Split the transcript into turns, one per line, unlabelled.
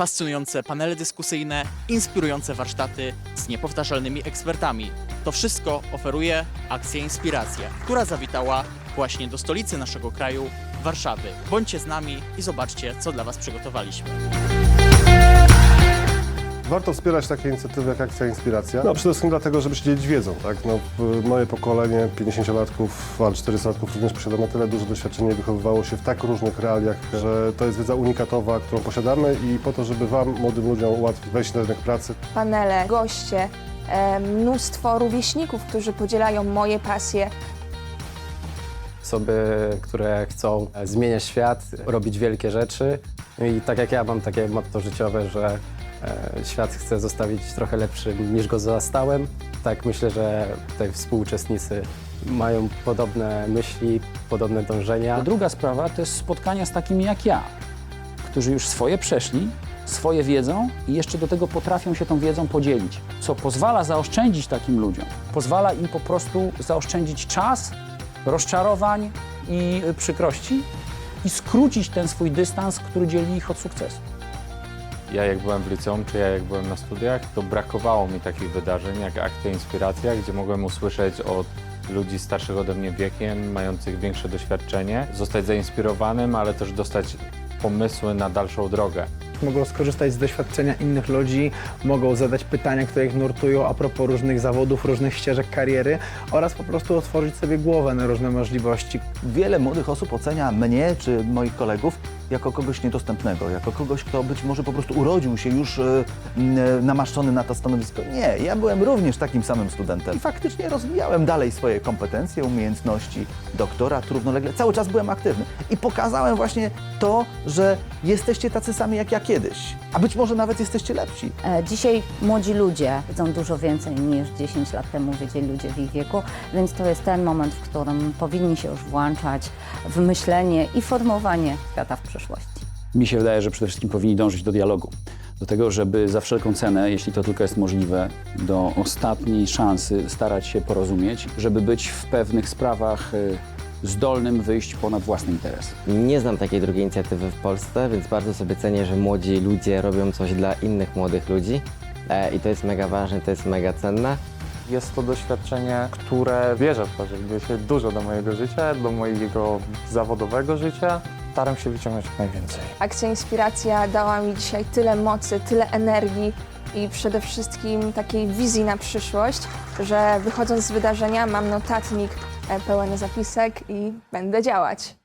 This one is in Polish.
fascynujące panele dyskusyjne, inspirujące warsztaty z niepowtarzalnymi ekspertami. To wszystko oferuje akcja Inspiracja, która zawitała właśnie do stolicy naszego kraju, Warszawy. Bądźcie z nami i zobaczcie, co dla Was przygotowaliśmy.
Warto wspierać takie inicjatywy jak Akcja Inspiracja. No przede wszystkim dlatego, żeby się dzielić wiedzą. Tak? No, moje pokolenie 50-latków, ale 400-latków również posiada na tyle duże doświadczenie i wychowywało się w tak różnych realiach, że to jest wiedza unikatowa, którą posiadamy i po to, żeby Wam, młodym ludziom, ułatwić wejście na rynek pracy,
panele, goście, mnóstwo rówieśników, którzy podzielają moje pasje.
Osoby, które chcą e, zmieniać świat, robić wielkie rzeczy. I tak jak ja mam takie motto życiowe, że świat chcę zostawić trochę lepszy niż go zastałem, tak myślę, że tutaj współuczestnicy mają podobne myśli, podobne dążenia.
Druga sprawa to jest spotkania z takimi jak ja, którzy już swoje przeszli, swoje wiedzą i jeszcze do tego potrafią się tą wiedzą podzielić, co pozwala zaoszczędzić takim ludziom. Pozwala im po prostu zaoszczędzić czas, rozczarowań i przykrości i skrócić ten swój dystans, który dzieli ich od sukcesu.
Ja jak byłem w liceum, czy ja jak byłem na studiach, to brakowało mi takich wydarzeń jak Akcja Inspiracja, gdzie mogłem usłyszeć od ludzi starszych ode mnie wiekiem, mających większe doświadczenie, zostać zainspirowanym, ale też dostać pomysły na dalszą drogę.
mogą skorzystać z doświadczenia innych ludzi, mogą zadać pytania, które ich nurtują a propos różnych zawodów, różnych ścieżek kariery oraz po prostu otworzyć sobie głowę na różne możliwości.
Wiele młodych osób ocenia mnie czy moich kolegów jako kogoś niedostępnego, jako kogoś, kto być może po prostu urodził się już e, m, namaszczony na to stanowisko. Nie, ja byłem również takim samym studentem i faktycznie rozwijałem dalej swoje kompetencje, umiejętności, doktorat równolegle. Cały czas byłem aktywny i pokazałem właśnie to, że jesteście tacy sami jak ja kiedyś, a być może nawet jesteście lepsi.
E, Dzisiaj młodzi ludzie wiedzą dużo więcej niż 10 lat temu wiedzieli ludzie w ich wieku, więc to jest ten moment, w którym powinni się już włączać w myślenie i formowanie świata w przyszłości.
Mi się wydaje, że przede wszystkim powinni dążyć do dialogu. Do tego, żeby za wszelką cenę, jeśli to tylko jest możliwe, do ostatniej szansy starać się porozumieć, żeby być w pewnych sprawach y, zdolnym wyjść ponad własny interes.
Nie znam takiej drugiej inicjatywy w Polsce, więc bardzo sobie cenię, że młodzi ludzie robią coś dla innych młodych ludzi. E, I to jest mega ważne, to jest mega cenne.
Jest to doświadczenie, które wierzę w to, że wniesie dużo do mojego życia, do mojego zawodowego życia. Staram się wyciągnąć jak najwięcej.
Akcja Inspiracja dała mi dzisiaj tyle mocy, tyle energii i przede wszystkim takiej wizji na przyszłość, że wychodząc z wydarzenia mam notatnik e, pełen zapisek i będę działać.